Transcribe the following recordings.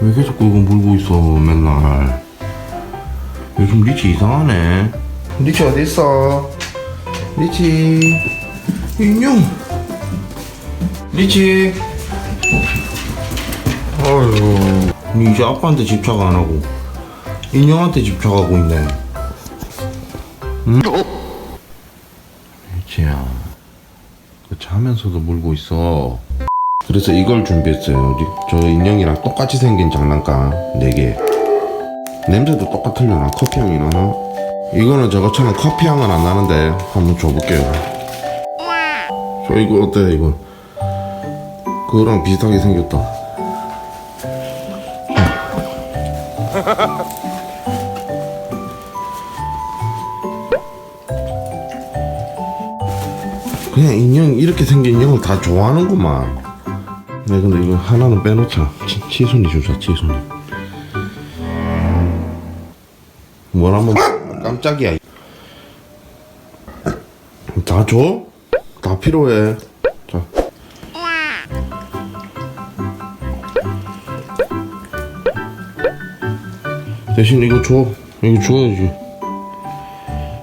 왜 계속 그거 물고 있어 맨날? 요즘 리치 이상하네? 리치 어디 있어? 리치. 인형. 리치. 어휴 니 이제 아빠한테 집착 안 하고 인형한테 집착하고 있네. 응? 리치야. 그 자면서도 물고 있어 그래서 이걸 준비했어요. 리- 저 인형이랑 똑같이 생긴 장난감 4개. 냄새도 똑같으려나? 커피 향이 나나? 이거는 저것처럼 커피 향은 안 나는데 한번 줘볼게요. 저 이거 어때 이거? 그거랑 비슷하게 생겼다. 그냥 인형 이렇게 생긴 인형을 다 좋아하는구만. 네 근데 이거 하나는 빼놓자. 치, 치순이 주자 치순이. 뭐라면 깜짝이야. 다 줘? 다 필요해. 자. 대신 이거 줘. 이거 줘야지.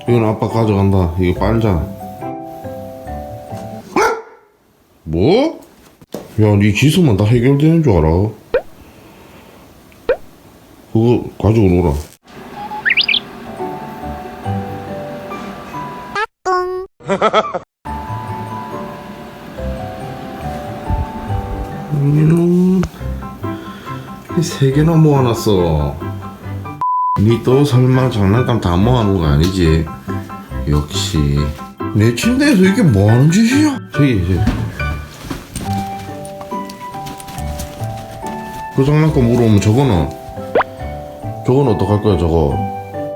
이건 아빠 가져간다. 이거 빨자. 뭐? 야, 니 지수만 다 해결되는 줄 알아? 그거 가지고 놀아. 이놈, 세 개나 모아놨어. 니 또 설마 장난감 다 모아놓은 거 아니지? 역시. 내 침대에서 이게 뭐 하는 짓이야? 저기, 저기. 그 장난감 물어오면 저거는 저거는 어떡할 거야 저거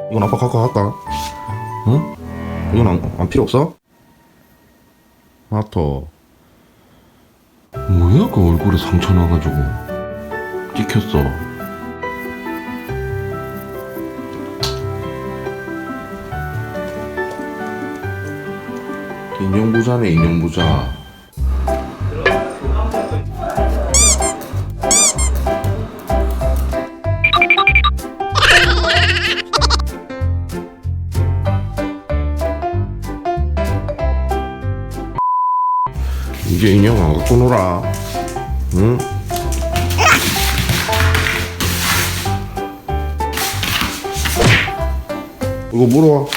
이건 아빠 갖고 갈까? 응? 이건 안, 안 필요 없어? 마터 뭐야 그 얼굴에 상처 나가지고 찍혔어 인형 부자네 인형 부자 이제 인형 안 갖고 놀아. 응? 이거 물어.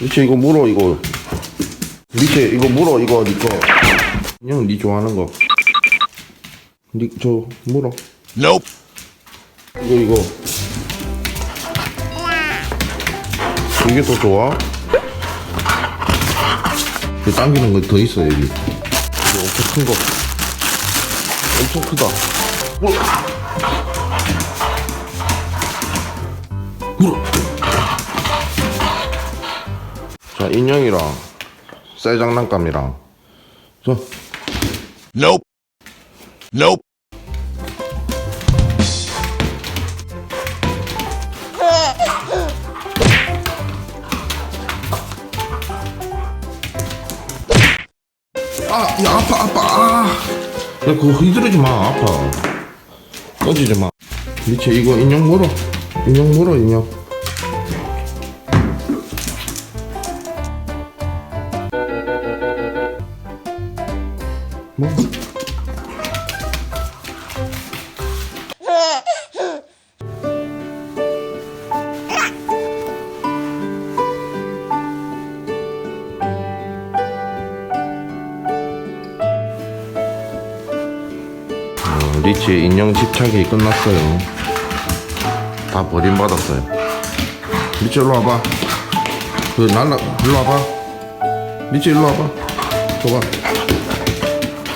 리체 이거 물어 이거. 리체 이거 물어 이거 니거. 인형 니 좋아하는 거. 니저 물어. Nope. 이거 이거. 이게 더 좋아? 이 당기는 거 더 있어 여기. 이거 엄청 큰 거. 엄청 크다. 뭐? 자 인형이랑 쌀 장난감이랑 자 Nope. Nope. 아, 야, 아파, 아파, 아. 야, 그거 휘두르지 마, 아파. 꺼지지 마. 미쳐, 이거 인형 물어. 인형 물어, 인형. 뭐? 어, 리치 인형 집착이 끝났어요. 다 버림받았어요. 리치 일로 와봐. 그 날라 일로 와봐. 리치 일로 와봐. 줘봐.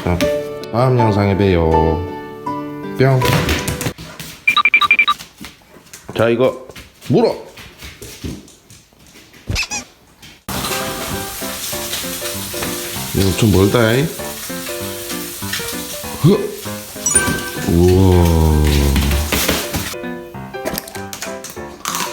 자, 다음 영상에 봬요. 뿅. 자 이거 물어. 이거 좀 멀다. 이. 흐. 우와.